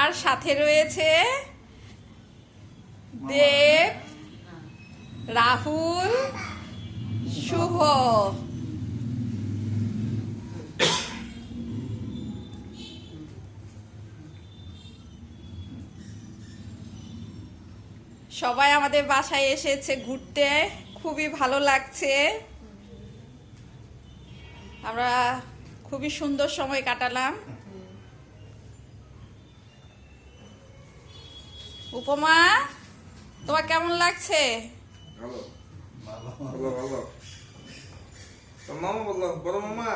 আর সাথে রয়েছে দেব রাহুল শুভ। সবাই আমাদের বাসায় এসেছে ঘুরতে খুবই ভালো লাগছে। আমরা খুবই সুন্দর সময় কাটালাম। উপমা তোমার কেমন লাগছে? ভালো। ভালো ভালো। মামা বলল বড় মামা